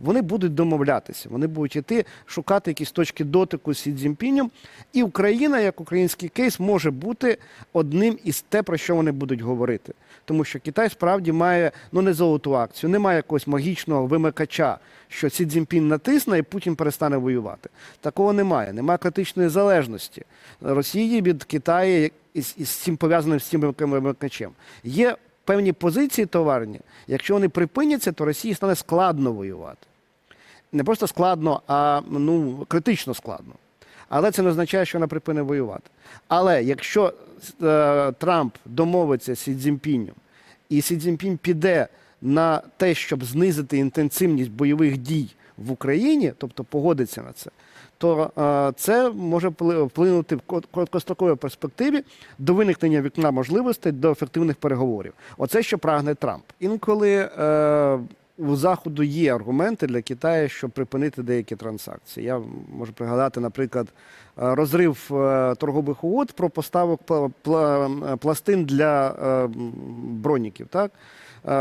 Вони будуть домовлятися, вони будуть йти шукати якісь точки дотику з Сі. І Україна, як український кейс, може бути одним із те, про що вони будуть говорити. Тому що Китай справді має ну не золоту акцію, немає якогось магічного вимикача, що Сі Цзіньпін натисне і Путін перестане воювати. Такого немає. Немає критичної залежності Росії від Китаю із, із цим пов'язаним з цим вимикачем. Є певні позиції товарні. Якщо вони припиняться, то Росії стане складно воювати. Не просто складно, а ну, критично складно. Але це не означає, що вона припине воювати. Але якщо е, Трамп домовиться з Сі Цзіньпінем, і Сі Цзіньпінь піде на те, щоб знизити інтенсивність бойових дій в Україні, тобто погодиться на це, то е, це може впли- вплинути в короткостроковій перспективі до виникнення вікна можливостей до ефективних переговорів. Оце що прагне Трамп. Інколи е, у заходу є аргументи для Китаю, щоб припинити деякі транзакції. Я можу пригадати, наприклад, е, розрив е, торгових угод про поставок пла- пла- пластин для е, броніків. Так?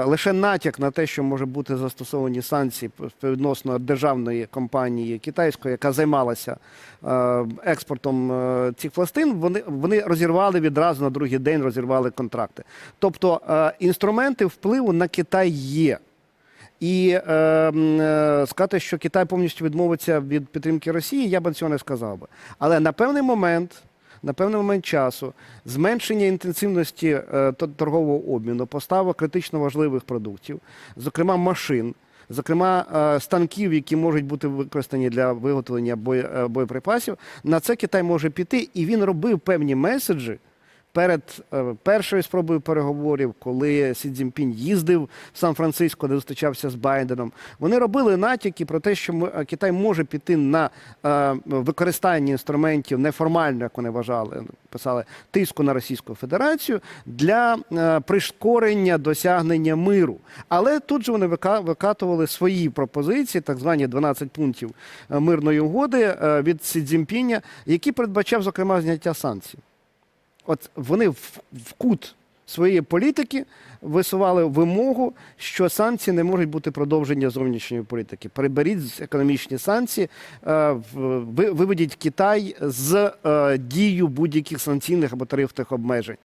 Лише натяк на те, що може бути застосовані санкції відносно державної компанії китайської, яка займалася експортом цих пластин, вони, вони розірвали відразу на другий день розірвали контракти. Тобто інструменти впливу на Китай є. І е, е, сказати, що Китай повністю відмовиться від підтримки Росії, я б цього не сказав би. Але на певний момент, на певний момент часу, зменшення інтенсивності е, торгового обміну, поставок критично важливих продуктів, зокрема машин. Зокрема, е, станків, які можуть бути використані для виготовлення бої- е, боєприпасів, на це Китай може піти, і він робив певні меседжі перед е, першою спробою переговорів, коли Сі Цзіньпінь їздив в Сан-Франциско, де зустрічався з Байденом. Вони робили натяки про те, що е, Китай може піти на е, використання інструментів неформально, як вони вважали, писали тиску на Російську Федерацію для прискорення досягнення миру. Але тут же вони викатували свої пропозиції, так звані 12 пунктів мирної угоди від Сі Цзіньпіня, які передбачав, зокрема, зняття санкцій. От вони в, в кут своєї політики висували вимогу, що санкції не можуть бути продовження зовнішньої політики. Приберіть економічні санкції, е, ви- виведіть Китай з е, дію будь-яких санкційних або тарифних обмежень.